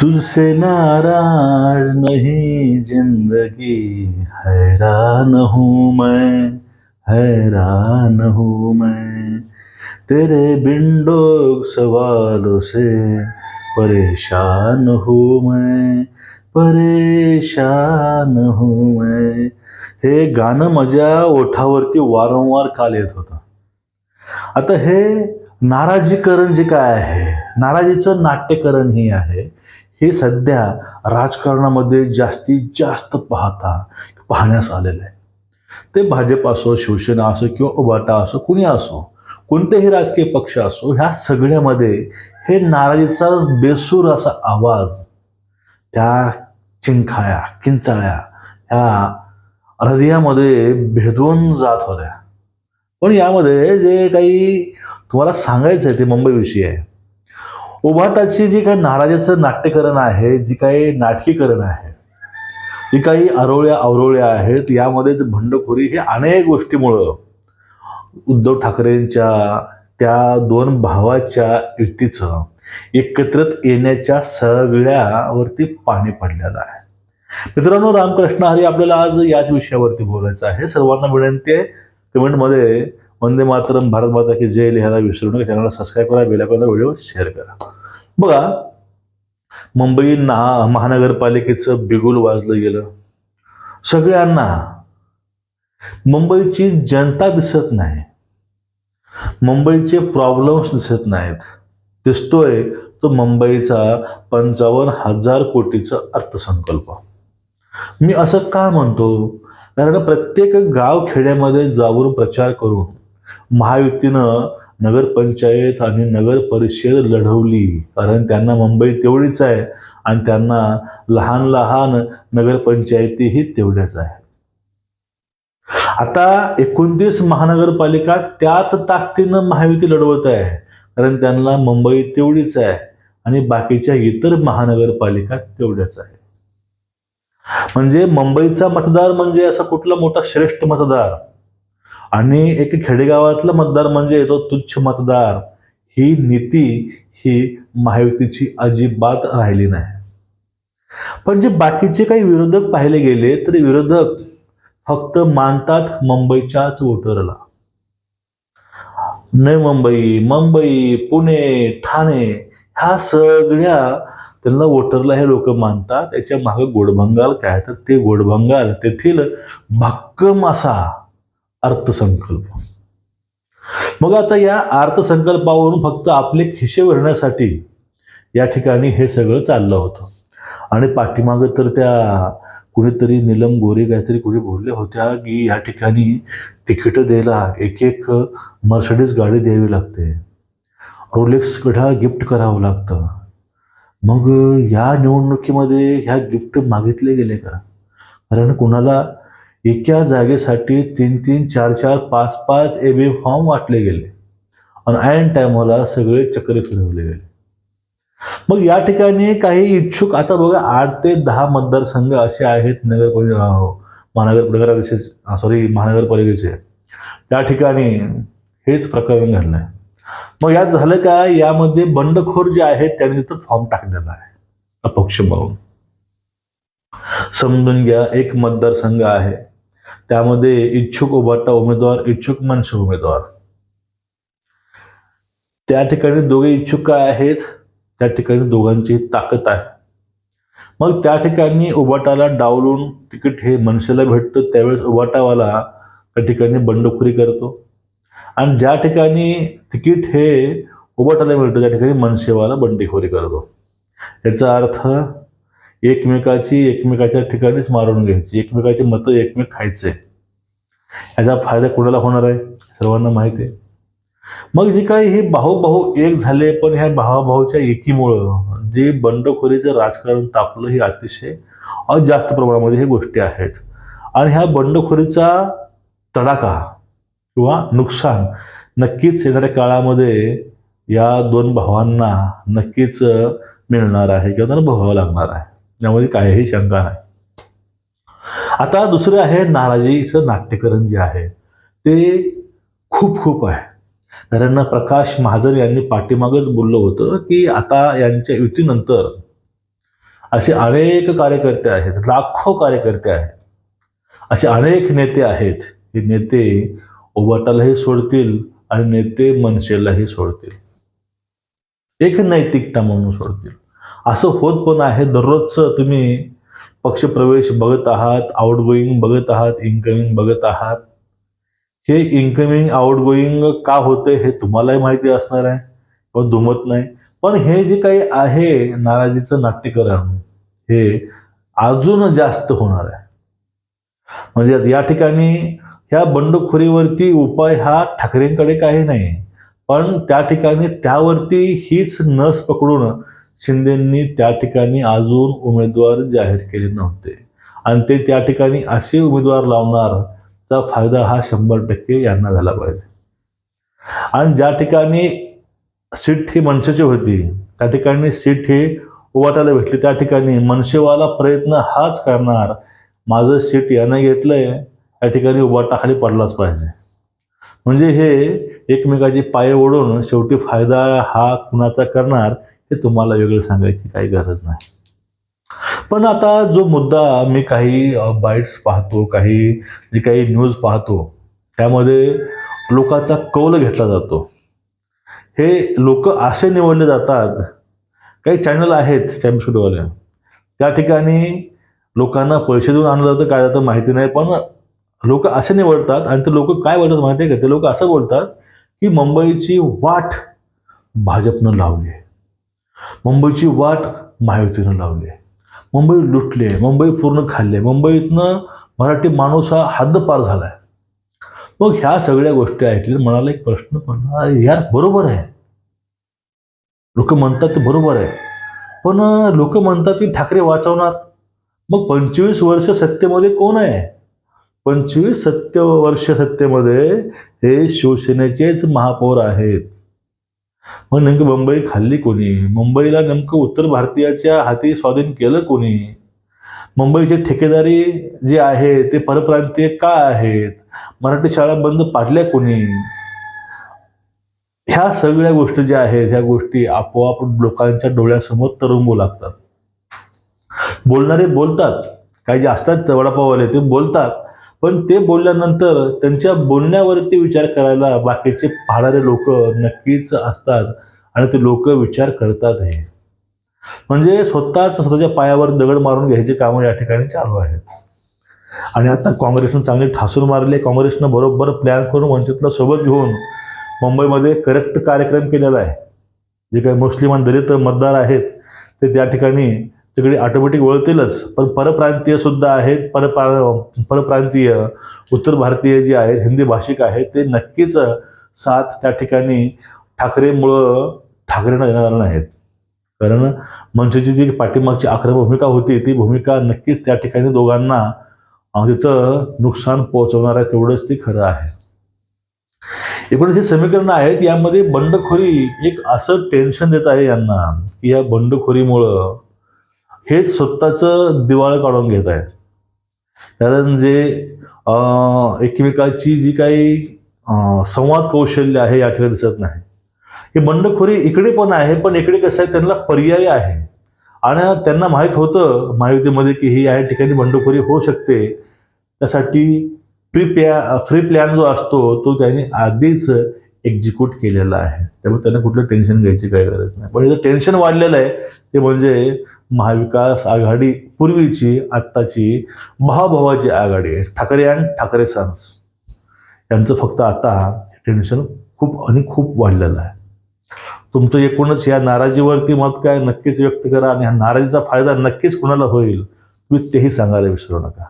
तुझसे नाराज नहीं जिंदगी हैरान हूँ मैं हैरान हूँ मैं। तेरे बिंडोक सवालों से परेशान हूँ मैं परेशान हूँ मैं। हे गाणं माझ्या ओठावरती वारंवार काल येत होतं. आता हे नाराजीकरण जे काय आहे नाराजीचं नाट्यकरण हे आहे हे सध्या राजकारणामध्ये जास्तीत जास्त पाहता पाहण्यास आलेलं आहे. ते भाजप असो शिवसेना असो किंवा उभाटा असो कुणी असो कोणतेही राजकीय पक्ष असो ह्या सगळ्यामध्ये हे नाराजीचा बेसूर असा आवाज त्या चिंखाळ्या किंचाळ्या ह्या हृदयामध्ये भेदून जात होत्या. पण यामध्ये जे काही तुम्हाला सांगायचं आहे ते मुंबईविषयी आहे. उभाटाची जी काही नाराजाचं नाट्यकरण आहे जी काही नाटकीकरण आहे जी काही अरोळ्या अवरोळ्या आहेत यामध्ये भंडखोरी हे अनेक गोष्टीमुळं उद्धव ठाकरेंच्या त्या दोन भावाच्या युतीचं एकत्रित येण्याच्या सगळ्यावरती पाणी पडलेलं आहे. मित्रांनो रामकृष्ण हरी आपल्याला आज याच विषयावरती बोलायचं आहे. सर्वांना विनंती आहे कमेंटमध्ये वंदे मातरम भारत माता की जय लिहायला विसरू नका. चॅनलला सबस्क्राईब करा बेलाकडला व्हिडिओ शेअर करा. बघा मुंबई ना महानगरपालिकेचं बिगुल वाजलं गेलं. सगळ्यांना मुंबईची जनता दिसत नाही. मुंबईचे प्रॉब्लेम्स दिसत नाहीत. दिसतोय तो मुंबईचा पंचावन्न हजार कोटीचा अर्थसंकल्प. मी असं का म्हणतो? कारण प्रत्येक गाव खेड्यामध्ये जाऊन प्रचार करून महायुतीनं नगरपंचायत आणि नगर परिषद लढवली. कारण त्यांना मुंबई तेवढीच आहे आणि त्यांना लहान लहान नगरपंचायतीही तेवढ्याच आहे आता एकोणतीस महानगरपालिका त्याच ताकदीनं महायुती लढवत आहे. कारण त्यांना मुंबई तेवढीच आहे आणि बाकीच्या इतर महानगरपालिका तेवढ्याच आहे म्हणजे मुंबईचा मतदार म्हणजे असा कुठला मोठा श्रेष्ठ मतदार? आणि एक खेडेगावातला मतदार म्हणजे तो तुच्छ मतदार. ही नीती ही महायुतीची अजिबात राहिली नाही. पण जे बाकीचे काही विरोधक पाहिले गेले तर विरोधक फक्त मानतात मुंबईच्याच वोटरला. नवी मुंबई मुंबई पुणे ठाणे ह्या सगळ्या त्यांना वोटरला हे लोक मानतात. त्याच्यामागे गोडबंगाल काय? तर ते गोडभंगाल तेथील भक्कम असा अर्थसंकल्प. मग आता या अर्थसंकल्पावरून फक्त आपले खिशे भरण्यासाठी या ठिकाणी हे सगळं चाललं होतं. आणि पाठीमागं तर त्या कुणीतरी निलम गोरे काहीतरी कुणी बोलल्या होत्या की या ठिकाणी तिकीट द्यायला एक एक मर्सडीज गाडी द्यावी लागते. रोलेक्स गढा गिफ्ट करावं लागतं. मग या निवडणुकीमध्ये ह्या गिफ्ट मागितले गेले का? कारण कुणाला एका जागेसाठी तीन तीन चार चार पाच पाच ए बी फॉर्म वाटले गेले. आणि ऐन टायमाला सगळे चक्र फिरवले गेले. मग या ठिकाणी काही इच्छुक आता बघा आठ ते दहा मतदारसंघ असे आहेत नगरपालिका हो, महानगर सॉरी महानगरपालिकेचे. त्या ठिकाणी हेच प्रकरण घडलंय. मग यात झालं काय यामध्ये बंडखोर जे आहेत त्यांनी तिथं फॉर्म टाकलेला आहे अपक्ष म्हणून समजून घ्या एक मतदारसंघ आहे. त्यामध्ये इच्छुक उभाटा उमेदवार इच्छुक मनसे उमेदवार. त्या ठिकाणी दोघे इच्छुक काय आहेत? त्या ठिकाणी दोघांची ताकद आहे. मग त्या ठिकाणी उबाटाला डावलून तिकीट हे मनसेला भेटतं त्यावेळेस उबाटावाला त्या ठिकाणी बंडखोरी करतो. आणि ज्या ठिकाणी तिकीट हे उभाटाला मिळतं त्या ठिकाणी मनसेवाला बंडखोरी करतो. याचा अर्थ एकमेकाची एकमेकाच्या ठिकाणीच मारून घ्यायची. एकमेकाची मतं एकमेक खायचे. याचा फायदा कोणाला होणार आहे? सर्वांना माहिती आहे. मग जे काही हे भाऊ भाऊ एक झाले पण ह्या भावाभाऊच्या एकीमुळं जे बंडखोरीचं राजकारण तापलं हे अतिशय जास्त प्रमाणामध्ये हे गोष्टी आहेत. आणि ह्या बंडखोरीचा तडाखा किंवा नुकसान नक्कीच येणाऱ्या काळामध्ये या दोन भावांना नक्कीच मिळणार आहे किंवा त्यांना भोगावं लागणार आहे. यामध्ये काहीही शंका नाही. आता दुसरं आहे नाराजीचं नाट्यकरण जे आहे ते खूप खूप आहे. कारण प्रकाश महाजन यांनी पाठीमागच बोललं होतं की आता यांच्या युतीनंतर असे अनेक कार्यकर्ते आहेत लाखो कार्यकर्ते आहेत. असे अनेक नेते आहेत हे नेते उबाटालाही सोडतील आणि नेते मनसेलाही सोडतील. एक नैतिकता म्हणून सोडतील. असं होत पण आहे. दररोजचं तुम्ही पक्षप्रवेश बघत आहात आउटगोईंग बघत आहात इन्कमिंग बघत आहात. हे इन्कमिंग आउटगोईंग का होते हे तुम्हालाही माहिती असणार आहे किंवा दुमत नाही. पण हे जे काही आहे नाराजीचं नाट्यकरण हे अजून जास्त होणार आहे. म्हणजे या ठिकाणी ह्या बंडखोरीवरती उपाय हा ठाकरेंकडे काही नाही. पण त्या ठिकाणी त्यावरती हीच नस पकडून शिंदेंनी त्या ठिकाणी अजून उमेदवार जाहीर केले नव्हते. आणि ते त्या ठिकाणी असे उमेदवार लावणारचा फायदा हा शंभर टक्के यांना झाला पाहिजे. आणि ज्या ठिकाणी सीट ही मनसेची होती त्या ठिकाणी सीट ही उवाटाला भेटली. त्या ठिकाणी मनसेवाला प्रयत्न हाच करणार माझं सीट यानं घेतलंय त्या ठिकाणी उबाटा खाली पडलाच पाहिजे. म्हणजे हे एकमेकाचे पाय ओढून शेवटी फायदा हा कुणाचा करणार हे तुम्हाला वेगळं सांगायची काही गरज नाही. पण आता जो मुद्दा मी काही बाईट्स पाहतो काही जे काही न्यूज पाहतो त्यामध्ये लोकांचा कौल घेतला जातो. हे लोक असे निवडले जातात काही चॅनल आहेत चॅम्पियनशिपवाले त्या ठिकाणी लोकांना पैसे देऊन आणलं जातं काय जातं माहिती नाही पण लोक असे निवडतात आणि ते लोक काय बोलतात माहिती आहे का? ते लोक असं बोलतात की मुंबईची वाट भाजपनं लावली आहे. मुंबईची वाट महायुतीनं लावली आहे. मुंबई लुटली आहे मुंबई पूर्ण खाल्ली आहे. मुंबईतनं मराठी माणूस हा हद्दपार झाला आहे मग ह्या सगळ्या गोष्टी ऐकल्या मनाला एक प्रश्न पडला यार बरोबर आहे. लोक म्हणतात ते बरोबर आहे. पण लोक म्हणतात की ठाकरे वाचवणार. मग पंचवीस वर्ष सत्तेमध्ये कोण आहे? पंचवीस सत्य वर्ष सत्तेमध्ये हे शिवसेनेचेच महापौर आहेत. मग नेमकं मुंबई खाल्ली कोणी? मुंबईला नेमकं उत्तर भारतीयाच्या हाती स्वाधीन केलं कोणी? मुंबईचे ठेकेदारी जे आहे ते परप्रांतीय का आहेत? मराठी शाळा बंद पाडल्या कोणी? ह्या सगळ्या गोष्टी ज्या आहेत ह्या गोष्टी आपोआप लोकांच्या डोळ्यासमोर तरंगू लागतात. बोलणारे बोलतात. काही जे असतात वडापाववाले ते बोलतात. पण ते बोलल्यानंतर त्यांच्या बोलण्यावरती विचार करायला बाकीचे पाहणारे लोक नक्कीच असतात आणि ते लोक विचार करतात हे. म्हणजे स्वतःच स्वतःच्या पायावर दगड मारून घ्यायची कामं या ठिकाणी चालू आहेत. आणि आता काँग्रेसनं चांगले ठासून मारले काँग्रेसनं बरोबर प्लॅन करून वंचितला सोबत घेऊन मुंबईमध्ये करेक्ट कार्यक्रम केलेला आहे. जे काही मुस्लिम आणि दलित मतदार आहेत ते त्या ठिकाणी तिकडे ऑटोमॅटिक वळतीलच. पण परप्रांतीय सुद्धा आहेत. परप्रा परप्रांतीय उत्तर भारतीय जे आहेत हिंदी भाषिक आहेत ते नक्कीच साथ त्या ठिकाणी ठाकरेमुळं ठाकरेंना देणार नाहीत. कारण मनसेची जी पाठीमागची आक्रमक भूमिका होती ती भूमिका नक्कीच त्या ठिकाणी दोघांना तिथं नुकसान पोहोचवणार आहे तेवढंच ते खरं आहे. एकूण जे समीकरण आहेत. यामध्ये बंडखोरी एक असं टेन्शन देत आहे यांना की या बंडखोरीमुळं हेच स्वतःचं दिवाळं काढून घेत आहेत. कारण जे एकमेकाची जी काही संवाद कौशल्य आहे या ठिकाणी दिसत नाही. हे बंडखोरी इकडे पण आहे पण इकडे कसं आहे त्यांना पर्याय आहे. आणि त्यांना माहीत होतं महायुतीमध्ये की ही या ठिकाणी बंडखोरी होऊ शकते. त्यासाठी प्री प्लॅ फ्री प्लॅन जो असतो तो त्यांनी आधीच एक्झिक्यूट केलेला आहे. त्यामुळे त्यांना कुठलं टेन्शन घ्यायची काही गरज नाही. पण इथं टेन्शन वाढलेलं आहे ते म्हणजे महाविकास आघाडी पूर्वीची आत्ताची भावाभावाची आघाडी आहे. Thackeray and Thackeray sons. यांचं फक्त आता टेन्शन खूप आणि खूप वाढलेलं आहे. तुमचं एकूणच या नाराजीवरती मत काय नक्कीच व्यक्त करा आणि ह्या नाराजीचा फायदा नक्कीच कुणाला होईल तुम्ही तेही सांगायला विसरू नका.